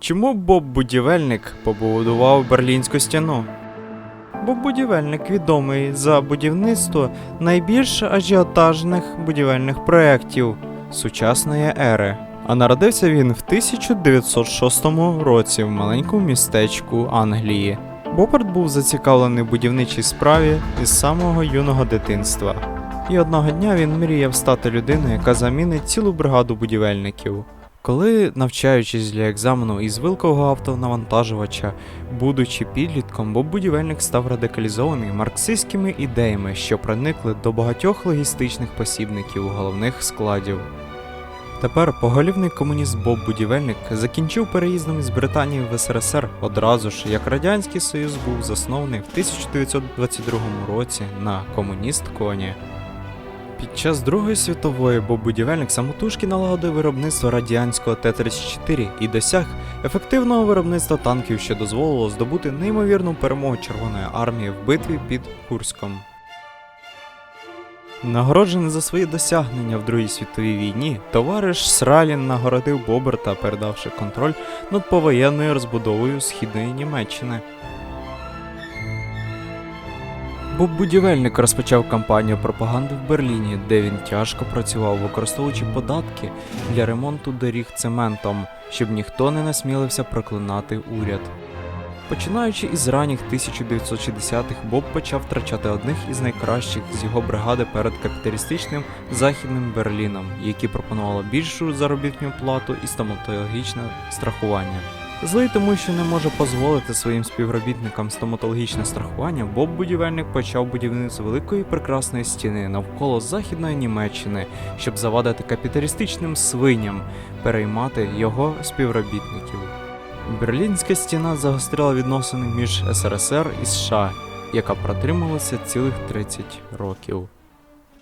Чому Боб Будівельник побудував Берлінську стіну? Боб Будівельник відомий за будівництво найбільш ажіотажних будівельних проєктів сучасної ери. А народився він в 1906 році в маленькому містечку Англії. Боберт був зацікавлений в будівничій справі із самого юного дитинства. І одного дня він мріяв стати людиною, яка замінить цілу бригаду будівельників. Коли, навчаючись для екзамену із вилкового автонавантажувача, будучи підлітком, Боб будівельник став радикалізований марксистськими ідеями, що проникли до багатьох логістичних посібників головних складів. Тепер поголівний комуніст Боб Будівельник закінчив переїздом із Британії в СРСР одразу ж, як Радянський Союз був заснований в 1922 році на комуніст коні. Під час Другої світової Боб Будівельник самотужки налагодив виробництво радянського Т-34 і досяг ефективного виробництва танків, що дозволило здобути неймовірну перемогу Червоної армії в битві під Курськом. Нагороджений за свої досягнення в Другій світовій війні, товариш Сралін нагородив Боберта, передавши контроль над повоєнною розбудовою східної Німеччини. Боб будівельник розпочав кампанію пропаганди в Берліні, де він тяжко працював, використовуючи податки для ремонту доріг цементом, щоб ніхто не насмілився проклинати уряд. Починаючи із ранніх 1960-х, Боб почав втрачати одних із найкращих з його бригади перед капіталістичним західним Берліном, які пропонували більшу заробітну плату і стоматологічне страхування. Злий тому, що не може дозволити своїм співробітникам стоматологічне страхування, Боб будівельник почав будівництво великої прекрасної стіни навколо західної Німеччини, щоб завадити капіталістичним свиням переймати його співробітників. Берлінська стіна загострила відносини між СРСР і США, яка протрималася цілих 30 років.